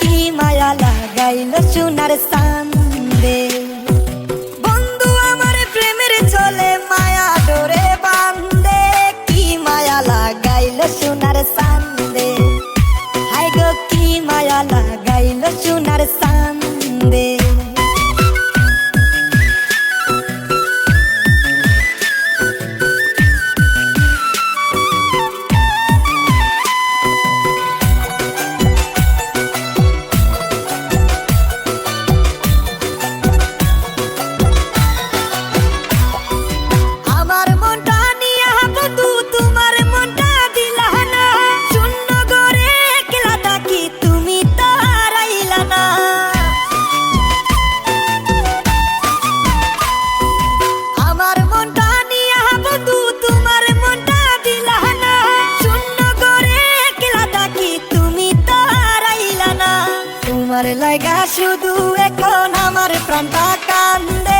কি মায়া লাগাইল সোনার সান তোমার লাগা শুধু এখন আমার প্রাণটা কান্দে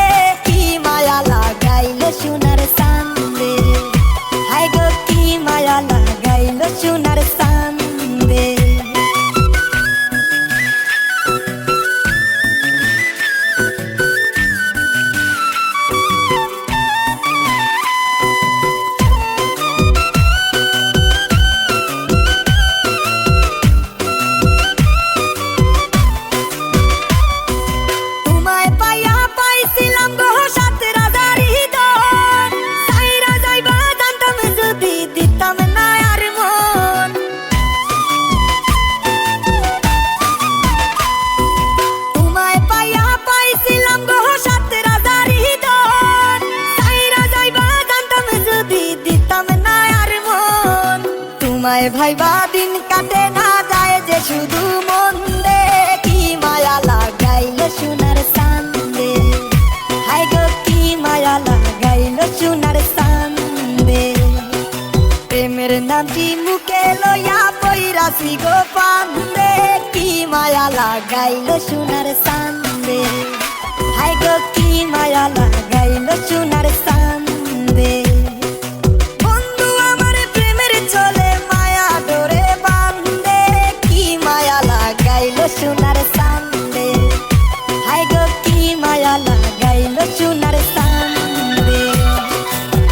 তোমায় ভাইবা দিন কাটে না যায় যে শুধু মন দে কি মায়া লাগাইলে সোনার সান্দে হাই গো, কি মায়া লাগাইলে সোনার সান্দে প্রেমের নামটি মুখে লইয়া বৈরাসি গো পান্দে। কি মায়া লাগাইলে সোনার সান্দে হাই গো, কি মায়া লাগাইলে